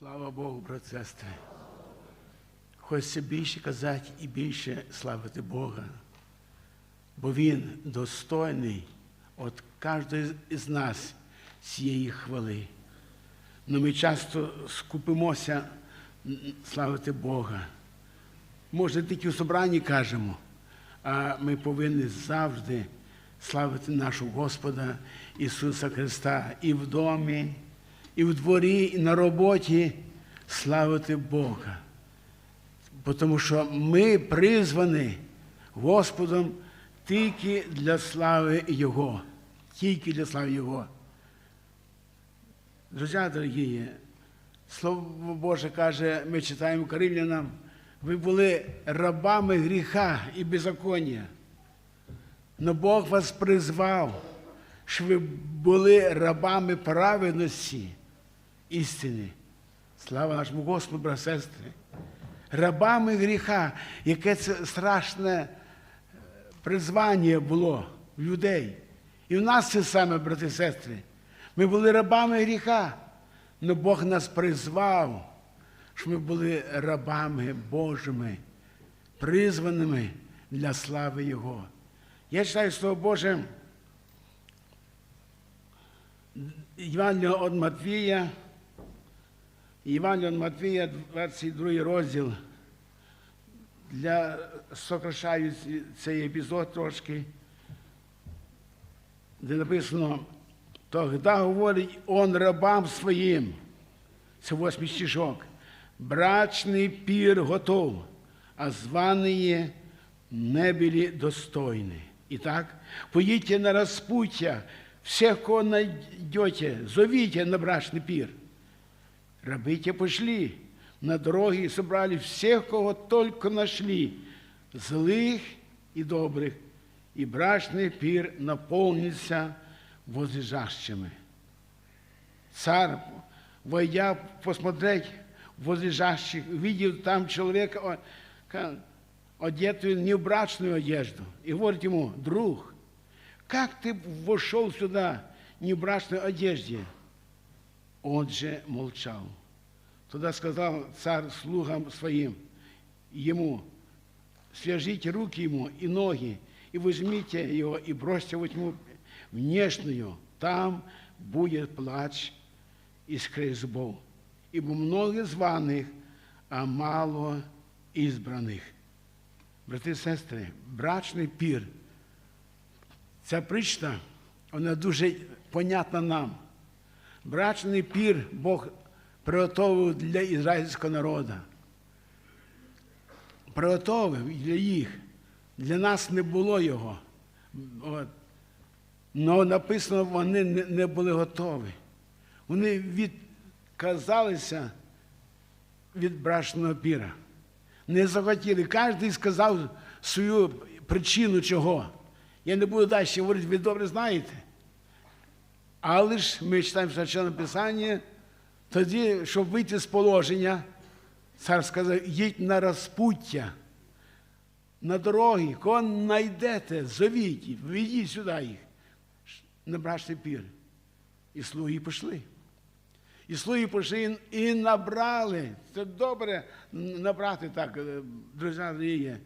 Слава Богу, брат сестри. Хочеться більше казати і більше славити Бога, бо Він достойний від кожного із нас цієї хвали. Но ми часто скупимося славити Бога. Може, тільки в собранні кажемо, а ми повинні завжди славити нашого Господа Ісуса Христа і в домі, і в дворі, і на роботі славити Бога. Бо Тому що ми призвані Господом тільки для слави Його. Тільки для слави Його. Друзі дорогі, Слово Боже каже, ми читаємо Карилянам, ви були рабами гріха і беззаконня. Но Бог вас призвав, що ви були рабами праведності істини. Слава нашому Господу, брат сестри. Рабами гріха, яке це страшне е, призвання було в людей. І в нас це саме, брати і сестри. Ми були рабами гріха, але Бог нас призвав, що ми були рабами Божими, призваними для слави Його. Я читаю Слово Боже, Євангелія від Матвія, Євангелія від Матвія, 22 розділ. Для сокращаю цей епізод трошки, де написано, тогда говорить он рабам своїм, це восьмий стишок, брачний пір готов, а званые не были достойны. Итак, поїдьте на распутья, всех, кого найдете, зовите на брачный пир. Рабы те пошли на дороги и собрали всех, кого только нашли, злых и добрых, и брачный пир наполнился возлежащими. Царь, войдя посмотреть возлежащих, видел там человека, о- ка- одетую не в брачную одежду, и говорит ему, друг, как ты вошел сюда не в брачной одежде? Он же молчал. Тогда сказал царь слугам своим, ему, свяжите руки ему и ноги, и возьмите его, и бросьте во тьму внешнюю. Там будет плач и скрежет зубов. Ибо много званих, а мало избраних. Брати і сестри, брачний пір. Ця причта, вона дуже понятна нам. Брачний пір Бог приготовив для ізраїльського народу. Приготовив для їх. Для нас не було його. От. Но написано, вони не- були готові. Вони відказалися від брачного піра. Не захотіли. Кожен сказав свою причину чого. Я не буду далі говорити, ви добре знаєте. Але ж ми читаємо священне Писання, тоді, щоб вийти з положення, цар сказав, їдь на розпуття, на дороги, кого знайдете, зовіть, ведіть сюди їх, на брачний пір. І слуги пішли. І слуги пішли і набрали. Це добре набрати так, е, друзі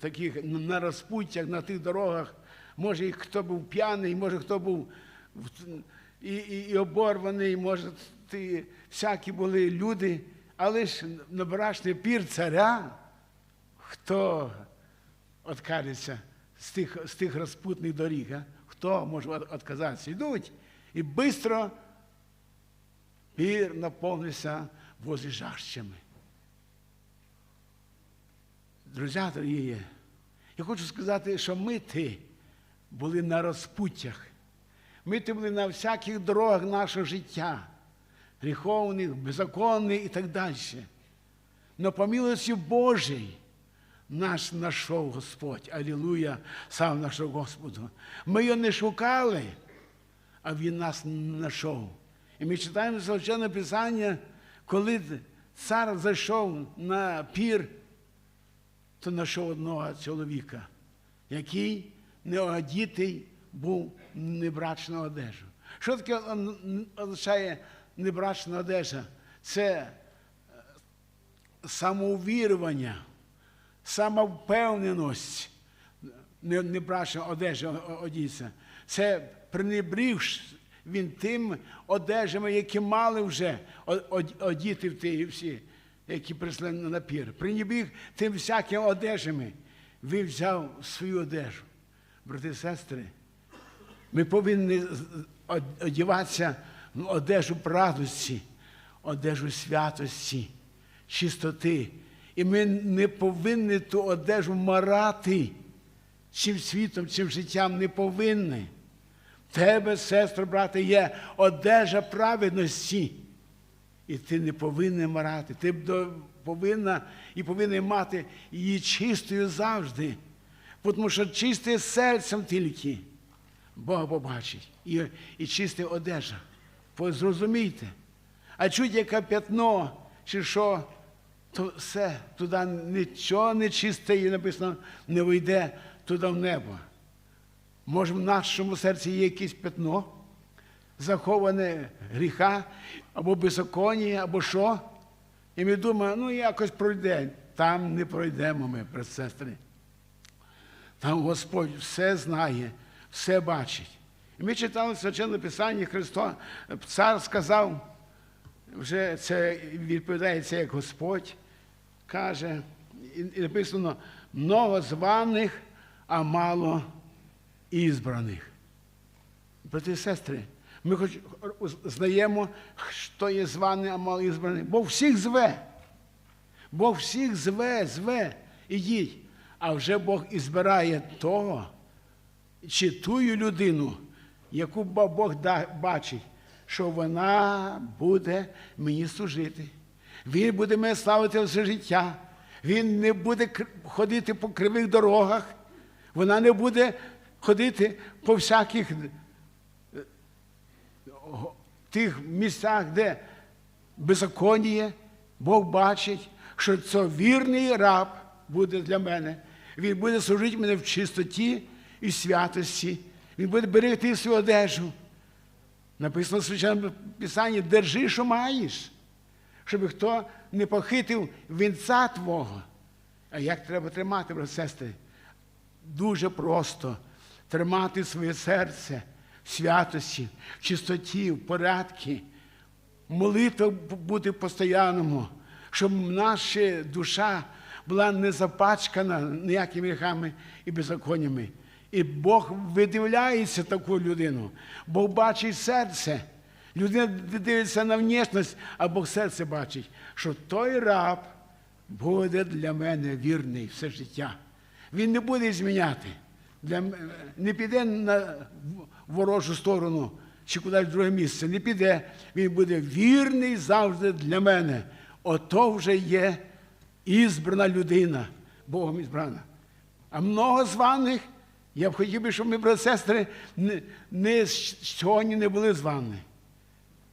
таких на розпуттях, на тих дорогах. Може, хто був п'яний, може, хто був і, і, і оборваний, може, ті, всякі були люди, але ж на брачний пір царя, хто відкажеться з тих, з тих розпутних доріг? А? Хто може відказатися? Йдуть і швидко пір наповнився возлежащими. Друзі дорогі, я хочу сказати, що ми ти були на розпуттях. Ми ти були на всяких дорогах нашого життя, гріховних, беззаконних і так далі. Но по милості Божій нас знайшов Господь. Алілуя, сам нашого Господу. Ми його не шукали, а Він нас знайшов. І ми читаємо Священне Писання, коли цар зайшов на пір, то знайшов одного чоловіка, який не одітий був в небрачну одежу. Що таке означає небрачна одежа? це е, самовірування, самовпевненість, не, не брати одежі о- одіться. Це пренебріг він тим одежами, які мали вже одіти в ті всі, які прийшли на напір. Пренебріг тим всякими одежами. Він взяв свою одежу. Брати і сестри, ми повинні одягатися в одежу правдості, одежу святості, чистоти. І ми не повинні ту одежу марати чим світом, чим життям не повинні. В тебе, сестро, брате, є одежа праведності. І ти не повинен марати. Ти повинна і повинен мати її чистою завжди. Тому що чисте серцем тільки Бога побачить. І, і чиста одежа. Зрозумійте. А чуть яке п'ятно, чи що, то все, туди нічого нечисте, і написано, не вийде туди в небо. Може, в нашому серці є якесь п'ятно, заховане гріха, або беззаконня, або що. І ми думаємо, ну якось пройде. Там не пройдемо ми, сестри. Там Господь все знає, все бачить. Ми читали Священне Писання Христос, цар сказав, вже це відповідається як Господь, каже, і написано, много званих, а мало ізбраних. Брати і сестри, ми хоч знаємо, хто є званий, а мало ізбраний. Бо всіх зве. Бог всіх зве, зве, ідіть. А вже Бог і збирає того, чи тую людину, яку Бог бачить, що вона буде мені служити. Він буде мене славити все життя. Він не буде ходити по кривих дорогах. Вона не буде ходити по всяких тих місцях, де беззаконніє, Бог бачить, що це вірний раб буде для мене. Він буде служити мене в чистоті і святості. Він буде берегти свою одежу. Написано в священному Писанні, держи, що маєш, щоб хто не похитив вінця твого. А як треба тримати, брат сестри? Дуже просто тримати своє серце в святості, в чистоті, в порядку, молитва бути постійному, щоб наша душа була не запачкана ніякими гріхами і беззаконнями. І Бог видивляється таку людину, Бог бачить серце. Людина дивиться на внешність, а Бог серце бачить, що той раб буде для мене вірний все життя. Він не буде зміняти. Для, не піде на ворожу сторону чи кудись в друге місце. Не піде. Він буде вірний завжди для мене. Ото вже є ізбрана людина, Богом ізбрана. А много званих, я б хотів би, щоб ми, брати сестри, не, не сьогодні не були звані.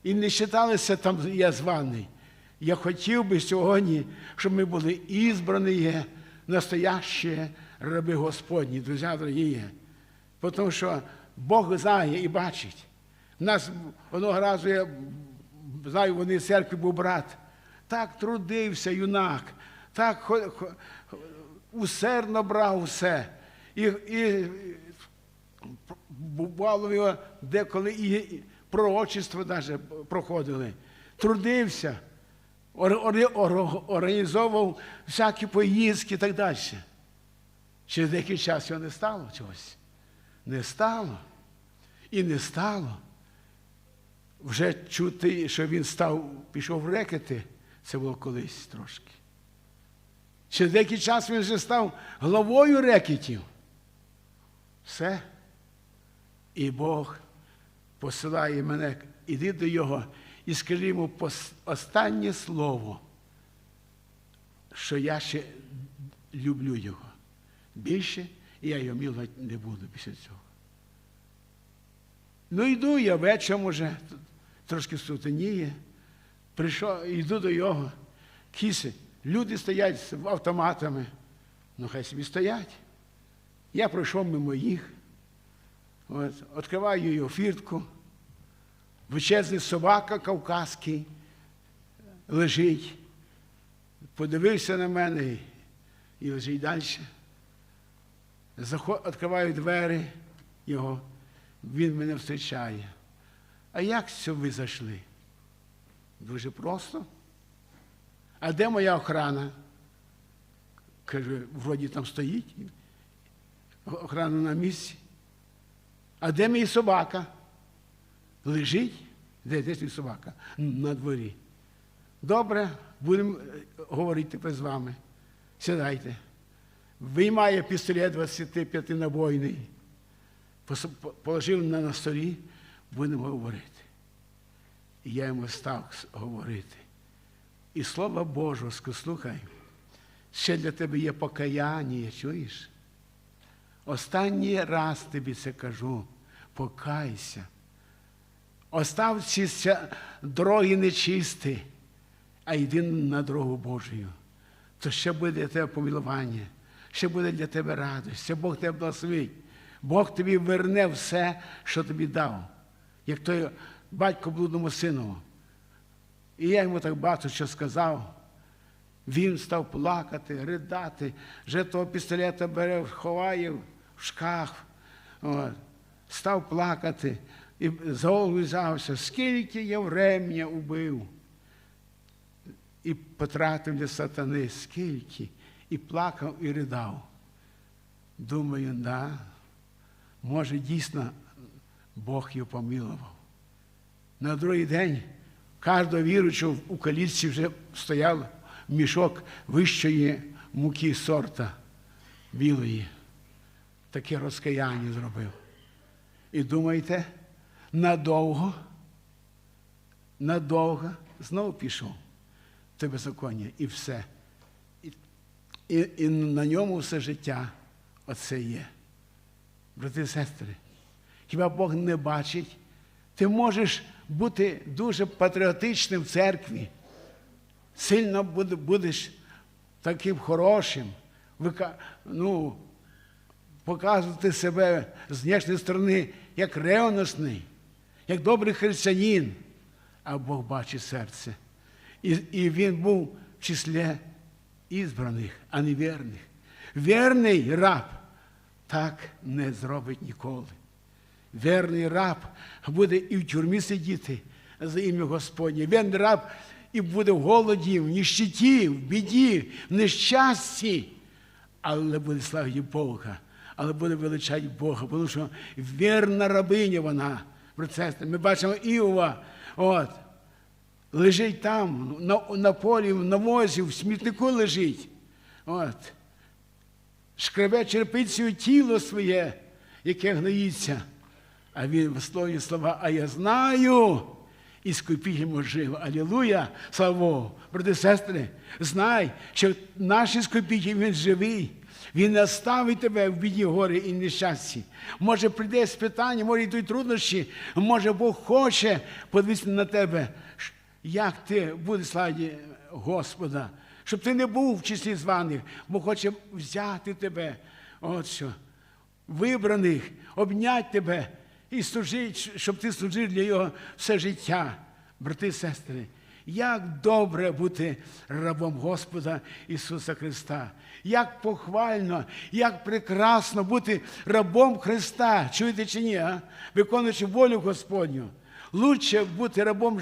І не вважалися там я званий. Я хотів би сьогодні, щоб ми були ізбрані, настоящі раби Господні, друзі дорогі. Тому що Бог знає і бачить. У нас одного разу я знаю, вони в церкві був брат. Так трудився юнак, так усердно брав все. І, і бувало його деколи і пророчество навіть проходили. Трудився, ор- ор- ор- організовував всякі поїздки і так далі. Через деякий час його не стало чогось. Не стало. І не стало. Вже чути, що він став, пішов в рекети, це було колись трошки. Через деякий час він вже став главою рекетів. Все. І Бог посилає мене, іди до його і скажи йому останнє слово, що я ще люблю його. Більше я його милувати не буду після цього. Ну йду я вечором уже, трошки сутеніє. Прийшов, йду до його. Кіси, люди стоять з автоматами. Ну хай собі стоять. Я пройшов мимо їх. От, відкриваю його фіртку. Величезний собака кавказький. лежить, подивився на мене і лежить далі. Заход, відкриваю двері його, він мене зустрічає. А як це ви зайшли? Дуже просто. А де моя охрана? Каже, вроді там стоїть. Охрана на місці. А де мій собака? Лежить? Де, де твій собака? На дворі. Добре, будемо е, говорити тепер з вами. Сідайте. Виймає пістолет 25 набойний, положив на столі, будемо говорити. І я йому став говорити. І Слово Боже, слухай, ще для тебе є покаяння, чуєш? Останній раз тобі це кажу, покайся. Остав ці дороги нечисті, а йди на дорогу Божою. То ще буде для тебе помилування, ще буде для тебе радість, ще Бог тебе благословить. Бог тобі верне все, що тобі дав, як той батько блудному сину. І я йому так багато що сказав. Він став плакати, ридати, вже того пістолета бере, ховає в шкаф. От. Став плакати і за скільки я врем'я убив. І потратив для сатани, скільки, і плакав, і ридав. Думаю, да, може, дійсно Бог його помилував. На другий день кожного віруючого у калітці вже стояв мішок вищої муки сорта білої. Таке розкаяння зробив. І думаєте, надовго, надовго знову пішов те беззаконня і все. І, і, і на ньому все життя оце є. Брати і сестри, хіба Бог не бачить? Ти можеш бути дуже патріотичним в церкві, сильно будеш таким хорошим, ну, показувати себе з внешньої сторони як ревностний, як добрий християнин, а Бог бачить серце. І, і він був в числі ізбраних, а не вірних. Вірний раб так не зробить ніколи. Вірний раб буде і в тюрмі сидіти за ім'я Господнє. Вірний раб і буде в голоді, в ніщиті, в біді, в нещасті, але буде славити Бога, але буде величати Бога, тому що вірна рабиня вона. Процесне. Ми бачимо Іова, от, лежить там, на, на полі, на возі, в смітнику лежить. От шкребе черпицею тіло своє, яке гноїться. А він висловлює слова, а я знаю, і скупіть йому живо. Алілуя, слава Богу. Брати сестри, знай, що наші скупіть він живий. Він не оставить тебе в біді горі і нещасті. Може, прийде спитання, може йдуть труднощі, може Бог хоче подивитися на тебе, як ти будеш славити Господа, щоб ти не був в числі званих, бо хоче взяти тебе. От що вибраних, обняти тебе і служити, щоб ти служив для його все життя. Брати і сестри, як добре бути рабом Господа Ісуса Христа, як похвально, як прекрасно бути рабом Христа. Чуєте чи ні? А? Виконуючи волю Господню. Лучше бути рабом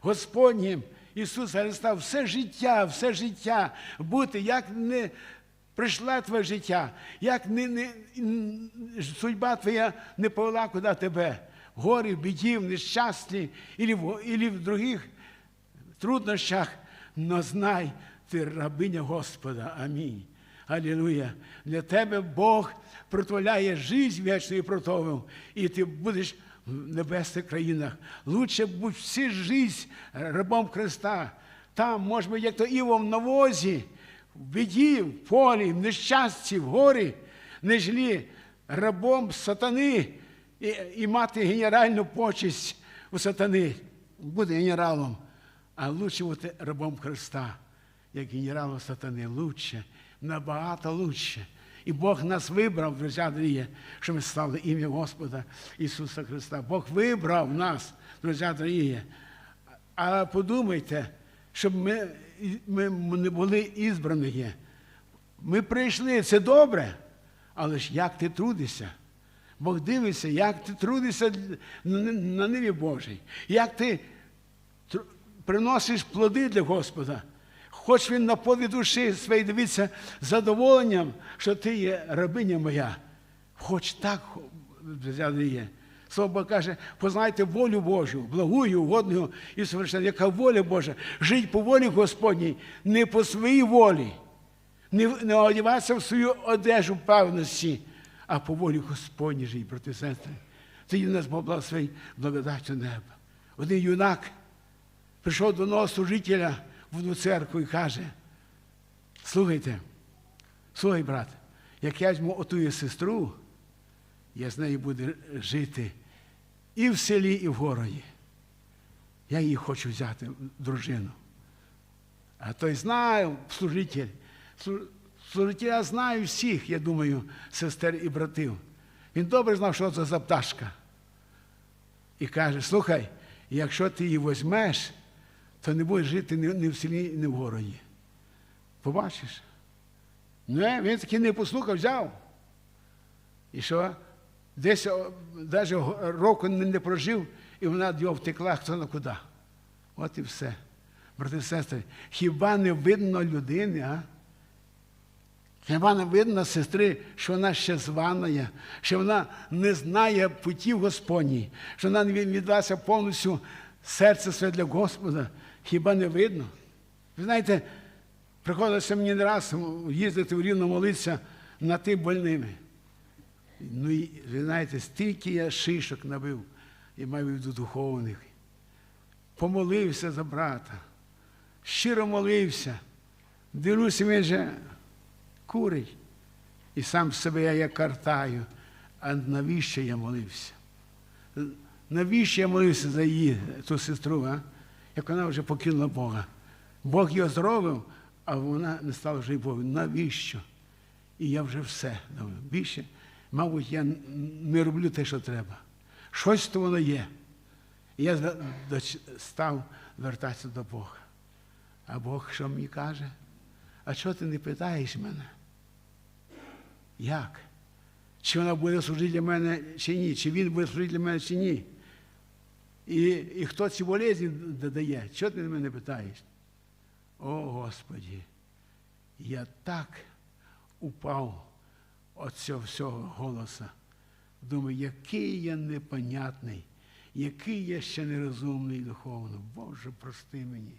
Господнім Ісуса Христа все життя, все життя бути, як не прийшла твоє життя, як не, не, судьба твоя не повела куди тебе, горі, в біді, в нещасті, і в, в других труднощах, но знай, ти рабиня Господа. Амінь. Алілуя. Для тебе Бог протволяє життя вічну і і ти будеш в небесних країнах. Лучше будь всі життя рабом Христа. Там, може бути, як то Іво в навозі, в біді, в полі, в нещасті, в горі, нежлі рабом сатани і, і мати генеральну почесть у сатани. Бути генералом, а лучше бути рабом Христа, як генералу сатани. Лучше, набагато лучше. І Бог нас вибрав, друзі, дорогі, що ми стали ім'я Господа Ісуса Христа. Бог вибрав нас, друзі, дорогі. А подумайте, щоб ми, ми не були ізбрані. Ми прийшли, це добре, але ж як ти трудишся? Бог дивиться, як ти трудишся на ниві Божій, як ти приносиш плоди для Господа. Хоч він на пові душі своєї дивиться задоволенням, що ти є рабиня моя. Хоч так є. Слово каже, познайте волю Божу, благую, угодну і совершенну. Яка воля Божа? Жить по волі Господній, не по своїй волі, не, не одягатися в свою одежу певності, а по волі Господній жить, брати і сестри. Тоді нас Бог благословить благодаттю неба. Один юнак прийшов до одного служителя в одну церкву і каже, слухайте, слухай, брат, як я візьму отую сестру, я з нею буду жити і в селі, і в городі. Я її хочу взяти, дружину. А той знаю, служитель. слу- Служителя знаю всіх, я думаю, сестер і братів. Він добре знав, що це за пташка. І каже: слухай, якщо ти її візьмеш, то не будеш жити ні в селі, ні в городі. Побачиш? Не, він таки не послухав, взяв. І що? Десь навіть року не, прожив, і вона його втекла хто на куди. От і все. Брати і сестри, хіба не видно людини, а? Хіба не видно сестри, що вона ще звана, що вона не знає путів Господній, що вона не віддалася повністю серце своє для Господа. Хіба не видно? Ви знаєте, приходилося мені не раз їздити в Рівно молитися над тим больними. Ну, ви знаєте, стільки я шишок набив, і маю виду духовних. Помолився за брата, щиро молився. Дивлюся, він же курить. І сам себе я як картаю. А навіщо я молився? Навіщо я молився за її, ту сестру, а? Як вона вже покинула Бога? Бог його зробив, а вона не стала вже Богом. Навіщо? І я вже все. Більше, мабуть, я не роблю те, що треба. Щось то воно є. І я став вертатися до Бога. А Бог що мені каже? А чого ти не питаєш мене? Як? Чи вона буде служити для мене, чи ні? Чи він буде служити для мене, чи ні? І, і хто ці болезні додає? Чого ти мене питаєш? О, Господі, я так упав від цього всього голоса. Думаю, який я непонятний, який я ще нерозумний духовно. Боже, прости мені,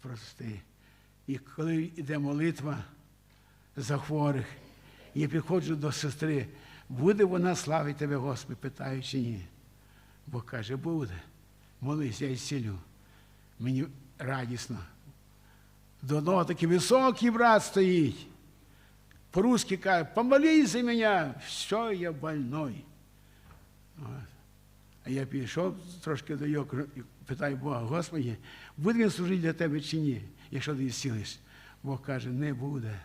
прости. І коли йде молитва за хворих, я підходжу до сестри, буде вона славити тебе, Господи, питаю чи ні. Бог каже, буде. Молись, я й зцілю. Мені радісно. До одного такий високий брат стоїть. По-русски каже, помолись за мене, що я больной. А я пішов трошки до його, питаю Бога, Господи, буде він служити для тебе чи ні, якщо ти зцілиш? Бог каже, не буде.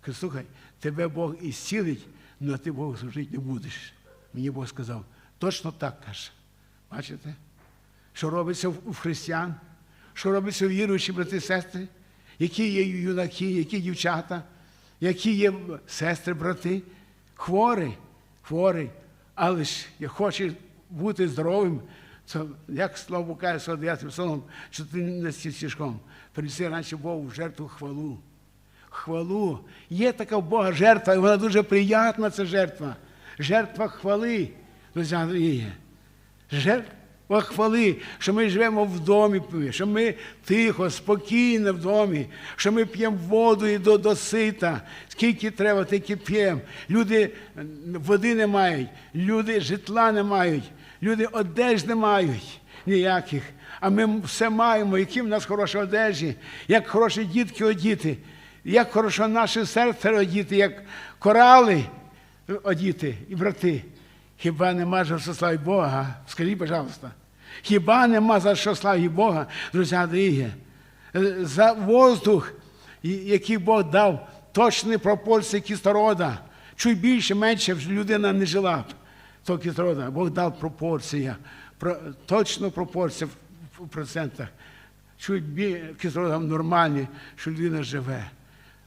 Кажу, слухай, тебе Бог і але ти Богу служити не будеш. Мені Бог сказав, точно так каже. Бачите? Що робиться в християн, що робиться в віруючі брати і сестри, які є юнаки, які дівчата, які є сестри, брати, хворі, хворі, але ж як хочеш бути здоровим, то, як слово каже 49 псалом, що ти не стішком, принеси раніше Богу в жертву хвалу. Хвалу. Є така в Бога жертва, і вона дуже приятна, ця жертва. Жертва хвали, друзі. Жертва хвали, що ми живемо в домі, що ми тихо, спокійно в домі, що ми п'ємо воду і до, до сита. Скільки треба, тільки п'ємо. Люди води не мають, люди житла не мають, люди одеж не мають ніяких. А ми все маємо, які в нас хороші одежі, як хороші дітки одіти, як хорошо наше серце одіти, як корали одіти і брати. Хіба нема за що славити Бога? Скажіть, пожалуйста. Хіба нема за що славити Бога, друзі дорогі? Е, За воздух, який Бог дав, точні пропорції кислорода. Чуть більше, менше людина не жила б того кислорода. Бог дав пропорція, точну пропорцію в, процентах. чуть кислородом нормальні, що людина живе.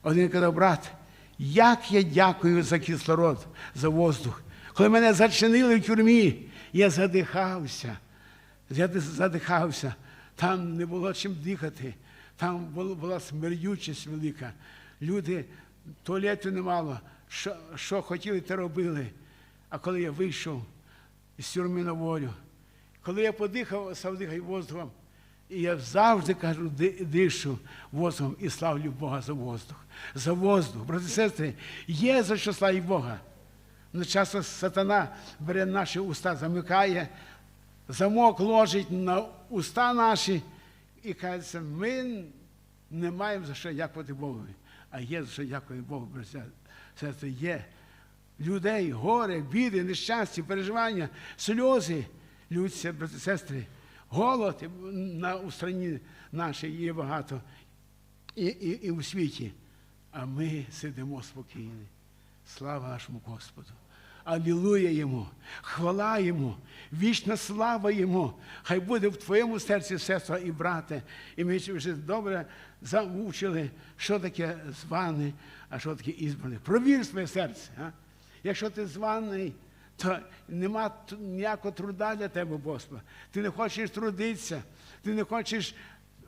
Один казав, брат, як я дякую за кислород, за воздух. Коли мене зачинили в тюрмі, я задихався. Я задихався. Там не було чим дихати. Там була смердючість велика. Люди туалету не мало. Що, що хотіли, те робили. А коли я вийшов із тюрми на волю, коли я подихав, дихати воздухом, і я завжди кажу, дишу воздухом і славлю Бога за воздух. За воздух. Брати і сестри, є за що славити Бога. Ну, часто сатана бере наші уста, замикає, замок ложить на уста наші і каже, ми не маємо за що дякувати Богу. А є за що дякувати Богу, браття. Сестри, є людей, горе, біди, нещастя, переживання, сльози. Лються, брати сестри, голод на у страні нашій є багато і, і, і у світі. А ми сидимо спокійні. Слава нашому Господу. Алілуя йому, хвала йому, вічна слава йому. Хай буде в твоєму серці, сестра і брате. І ми вже добре замучили, що таке званий, а що таке ізбраний. Провір своє серце. А? Якщо ти званий, то нема ніякого труда для тебе, Господа. Ти не хочеш трудитися, ти не хочеш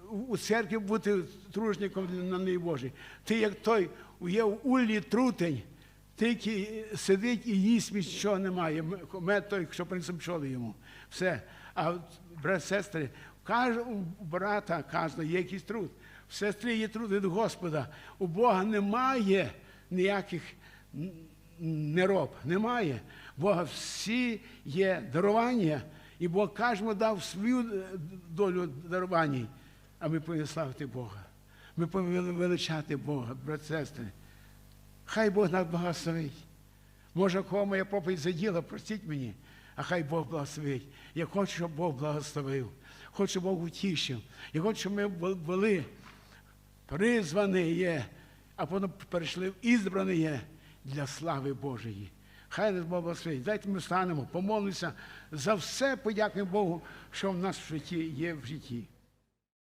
у церкві бути тружником на неї Божій. Ти як той є в улі трутень, тільки сидить і їсть нічого немає. Мед той, принесом пчоли йому. Все. А брат, сестри, у брата кожного є якийсь труд. В сестрі є труд від Господа. У Бога немає ніяких нероб. Немає. Бога всі є дарування, і Бог кожному дав свою е, долю дарувань. А ми повинні славити Бога. Ми повинні величати Бога, брат, сестри. Хай Бог нас благословить. Може, кого моя проповідь заділа, простіть мені, а хай Бог благословить. Я хочу, щоб Бог благословив. Хочу, щоб Бог утішив. Я хочу, щоб ми були призвані є, а потім перейшли в ізбрані є для слави Божої. Хай нас Бог благословить. Дайте ми встанемо, помолимося за все, подякуємо Богу, що в нас в житті є в житті.